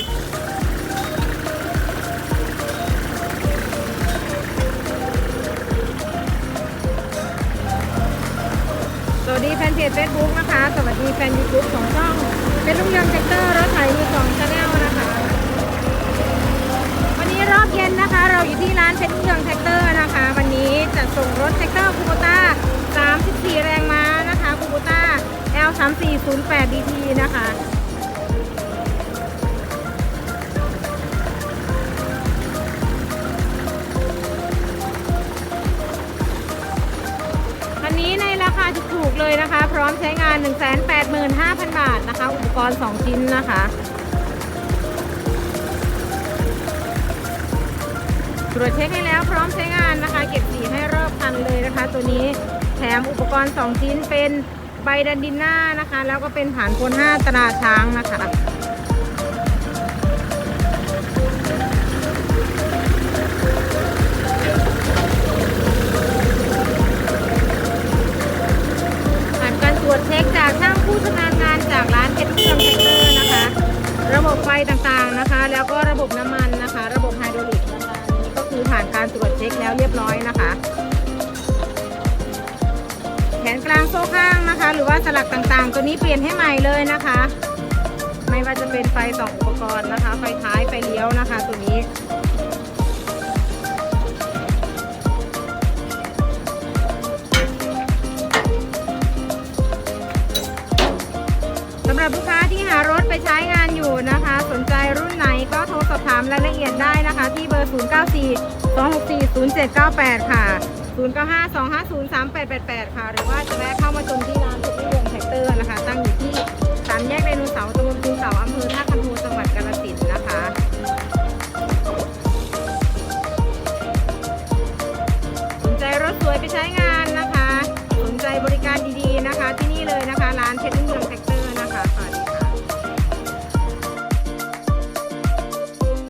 สวัสดีแฟนเพจเฟซบุ๊กนะคะ สวัสดีแฟนยูทูบของช่องเป็นลุงยนต์แท็กเตอร์รถไถมือสองชาแนลนะคะ วันนี้รอบเย็นนะคะ เราอยู่ที่ร้านเพชรลุงยนต์แท็กเตอร์นะคะ วันนี้จะส่งรถแท็กเตอร์คูโบต้า 34 แรงม้านะคะคูโบต้า L 3 4 0 8 DT นะคะ ราคาถูกๆเลยนะคะ พร้อมใช้งาน 185,000 บาทนะคะ อุปกรณ์ 2 ชิ้นนะคะ ตรวจเช็คให้แล้วพร้อมใช้งานนะคะ เก็บสีให้รอบคันเลยนะคะ ตัวนี้แถมอุปกรณ์ 2 ชิ้นเป็นใบดันดินหน้านะคะ แล้วก็เป็นผ่านโคน5ตราช้างนะคะ ต่างๆนะคะ แล้วก็ระบบน้ำมันนะคะ ระบบไฮดรอลิกนะคะนี่ก็คือผ่านการตรวจเช็คแล้วเรียบร้อยนะคะแขนกลางโซ่ข้างนะคะ หรือว่าสลักต่างๆ ตัวนี้เปลี่ยนให้ใหม่เลยนะคะ ไม่ว่าจะเป็นไฟสองอุปกรณ์นะคะ หรับลูกค้าที่หารถไปใช้งานอยู่นะคะ สนใจรุ่นไหนก็โทรสอบถามรายละเอียดได้นะคะ ที่เบอร์ 094 264 0798 ค่ะ 095 250 3888 ค่ะ หรือว่าจะแวะเข้ามาชมที่ร้านเพชรนิยมแท็กเตอร์นะคะ ตั้งอยู่ที่สามแยกไดโนเสาร์ตำบลภูเสาอำเภอท่าคันโทจังหวัดกาฬสินธุ์นะคะสนใจรถสวยไปใช้งาน